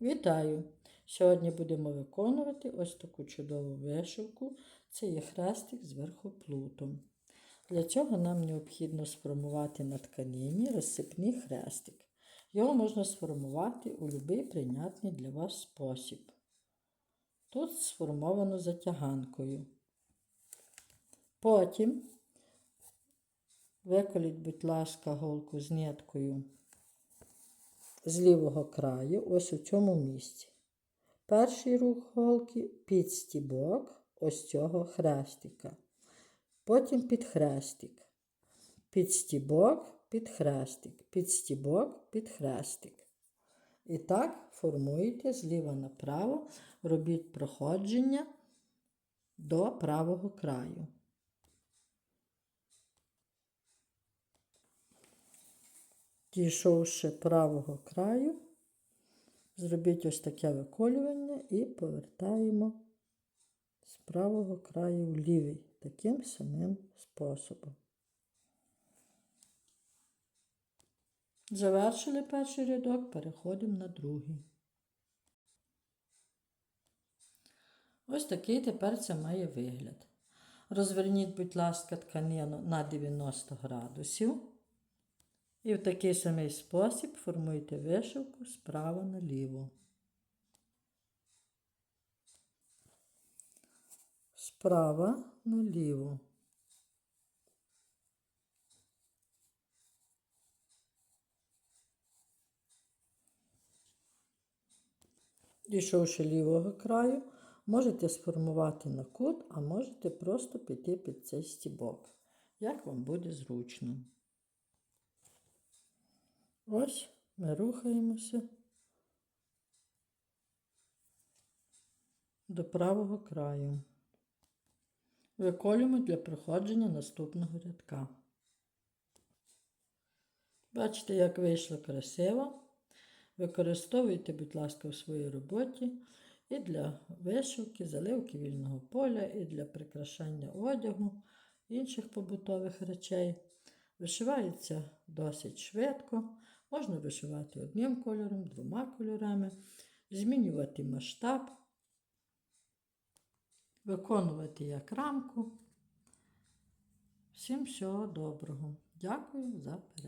Вітаю! Сьогодні будемо виконувати ось таку чудову вишивку. Це є хрестик з верхоплутом. Для цього нам необхідно сформувати на тканині розсипний хрестик. Його можна сформувати у будь-який прийнятний для вас спосіб. Тут сформовано затяганкою. Потім виколіть, будь ласка, голку з ниткою з лівого краю, ось у цьому місці. Перший рух голки під стібок ось цього хрестика. Потім під хрестик. Під стібок, під хрестик, під стібок, під хрестик. І так формуєте зліва направо, робіть проходження до правого краю. Дійшовши правого краю, зробіть ось таке виколювання і повертаємо з правого краю в лівий таким самим способом. Завершили перший рядок, переходимо на другий. Ось такий тепер це має вигляд. Розверніть, будь ласка, тканину на 90 градусів. І в такий самий спосіб формуйте вишивку справа наліво. Справа наліво. Дійшовши лівого краю, можете сформувати на кут, а можете просто піти під цей стібок, як вам буде зручно. Ось ми рухаємося до правого краю. Виколюємо для проходження наступного рядка. Бачите, як вийшло красиво. Використовуйте, будь ласка, в своїй роботі і для вишивки, заливки вільного поля, і для прикрашання одягу, інших побутових речей. Вишивається досить швидко. Можна вишивати одним кольором, двома кольорами, змінювати масштаб, виконувати як рамку. Всім всього доброго. Дякую за перегляд.